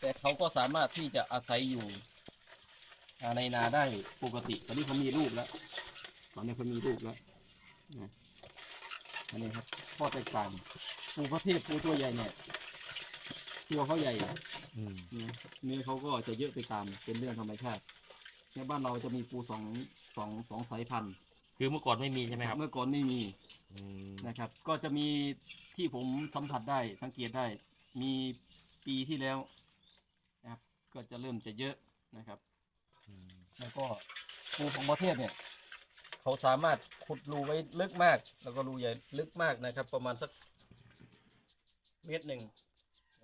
แต่เขาก็สามารถที่จะอาศัยอยู่อ่าในนาได้ปกติ ตอนนี้เขามีลูกแล้ว ตอนนี้เขามีลูกแล้วนะอันนี้ครับข้อแตกต่างปูพระเทพปูตัวใหญ่เนี่ยตัวเขาใหญ่อืมนะเนื้อเขาก็จะเยอะไปตามเป็นเรื่องธรรมชาติในบ้านเราจะมีปูสองสองสองสายพันธุ์ คือเมื่อก่อนไม่มีใช่ไหมครับ เมื่อก่อนไม่มีอืมนะครับ ก็จะมีที่ผมสัมผัสได้สังเกตได้ มีปีที่แล้วนะครับ ก็จะเริ่มจะเยอะนะครับอืมแล้วก็ปูของประเทศเนี่ยเขาสามารถขุดรูไว้ลึกมาก แล้วก็รูใหญ่ลึกมากนะครับ ประมาณสักเมตรหนึ่ง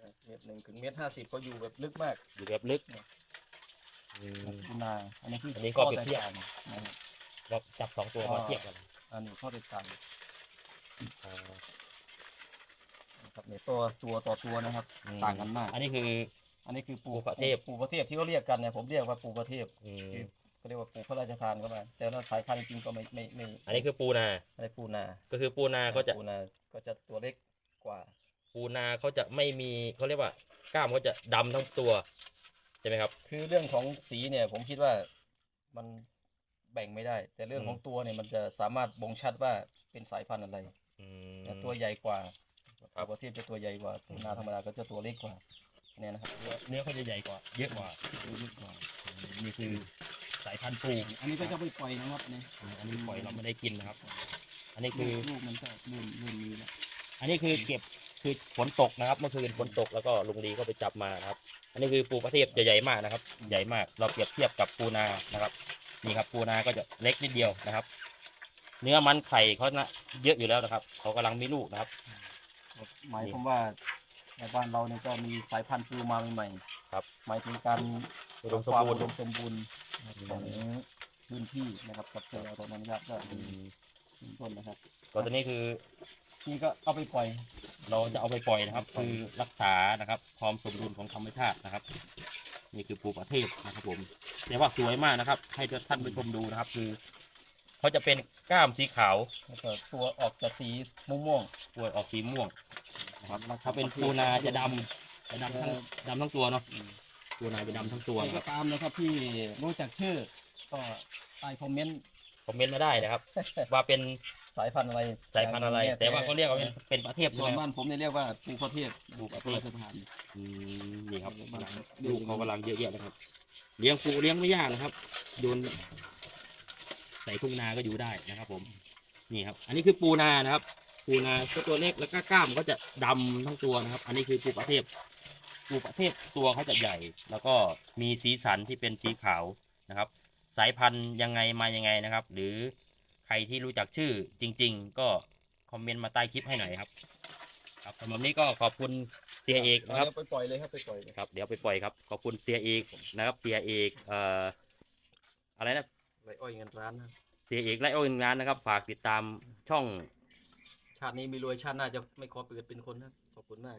นะเมตรหนึ่งถึงเมตรห้าสิบเขาอยู่แบบลึกมากอยู่แบบลึกอืมปูนาอันนี้คืออันนี้ก็เปรียบเทียบข้อแตกต่างนะครับเราจับสองตัวมาเทียบกันอันนี้ข้อแตกต่างอ่านะครับเนี่ยตัวตัวต่อตัวนะครับอืมต่างกันมาก อันนี้คือ อันนี้คือปูปูประเทศ ปูประเทศที่เขาเรียกกันเนี่ยผมเรียกว่าปูประเทศอืมคือเขาเรียกว่าปูพระราชทานก็มาแต่ถ้าสายพันธุ์จริงๆก็ไม่ไม่ไม่อันนี้คือปูนา ไม่ได้ปูนาก็คือปูนาเขาจะปูนาก็จะตัวเล็กกว่า ปูนาเขาจะไม่มีเขาเรียกว่ากล้ามเขาจะดำทั้งตัวใช่ไหมครับ คือเรื่องของสีเนี่ยผมคิดว่ามันแบ่งไม่ได้ แต่เรื่องอืมของตัวเนี่ยมันจะสามารถบ่งชัดว่าเป็นสายพันธุ์อะไรอืม แต่ตัวใหญ่กว่าครับปูประเทศจะตัวใหญ่กว่าปูนาธรรมดาก็จะตัวเล็กกว่า เนี่ยนะครับเนื้อเนื้อเขาจะใหญ่กว่า เยอะกว่าตัวเล็กกว่าอืมนี่คือสายพันธุ์ปูอันนี้ก็จะไปปล่อยนะครับเนี่ยอันนี้ปล่อยเราไม่ได้กินนะครับ อันนี้คือลูกมันก็เริ่มเริ่มมีแล้วอันนี้คือเก็บคือฝนตกนะครับเมื่อคืนฝนตกแล้วก็ลุงดีก็ไปจับมานะครับ อันนี้คือปูประเทศจะใหญ่มากนะครับ ใหญ่มาก เราเปรียบเทียบกับปูนานะครับนี่ครับปูนาก็จะเล็กนิดเดียวนะครับ เนื้อมันไข่เขานะเยอะอยู่แล้วนะครับเขากำลังมีลูกนะครับหมายความว่า ในบ้านเราเนี่ยก็มีสายพันธุ์ปูมาใหม่ๆครับ หมายถึงการอุดมสมความบูรอุณ์ดมสมบูรณ์ของพื้นที่นะครับกับเจอตรงนั้นครับก็อืเป็นมต้นนะครับก็ตัวนี้คือนี่ก็เอาไปปล่อยเราจะเอาไปปล่อยนะครับ คือรักษานะครับ ความสมดุลของธรรมชาตินะครับ นี่คือปูประเทศนะครับผมแต่ว่าสวยมากนะครับ ให้ท่านผู้ชมดูนะครับ คือ เขาจะเป็นกล้ามสีขาวแล้วก็ตัวออกจากสีม่วงตัวออกสีม่วงๆนะครับแล้วถ้าเป็นปูนาจะดำจะดำทั้งดำทั้งตัวเนาะปูนาจะดำทั้งตัวใครนะคก็รับตามนะครับที่รู้จักชื่อ ก็ใต้คอมเมนต์คอมเมนต์มาได้นะครับ ว่าเป็นสายพันธุ์อะไรสายพันธุ์อะไร แต่ว่าเขาเรียกว่าเป็นเป็นประเทศส่ใช่วนไหมคบ้ารับนผมเนี่ยเรียกว่าปูประเทศปูประเทศพราชทาน อืมนี่ครับกำลังลูกเขากำลังเยอะแยะนะครับ เลี้ยงปูเลี้ยงไม่ยากนะครับโยน ใส่ทุ่งนาก็อยู่ได้นะครับผมนี่ครับ อันนี้คือปูนานะครับ ปูนาก็ตัวเล็กแล้วก็กล้ามก็จะดำทั้งตัวนะครับ อันนี้คือปูประเทศปูประเทศตัวเขาจะใหญ่ แล้วก็มีสีสันที่เป็นสีขาวนะครับ สายพันธุ์ยังไงมายังไงนะครับ หรือใครที่รู้จักชื่อจริง ๆ ก็คอมเมนต์มาใต้คลิปให้หน่อยครับ ครับสำหรับนี้ก็ขอบคุณเสียเอกเอานะครับเดี๋ยวไปปล่อยเลยครับไปปล่อยเลยครับเดี๋ยวไปปล่อยครับขอบคุณเสียเอกนะครับเสียเอกเอ่ออะไรนะ ไรอ้อยเงินร้านนะเสียเอกไลโออินงานนะครับ ฝากติดตามช่อง ชาตินี้มีรวยชาติหน้าจะไม่ขอเปิดเป็นคนนะขอบคุณมาก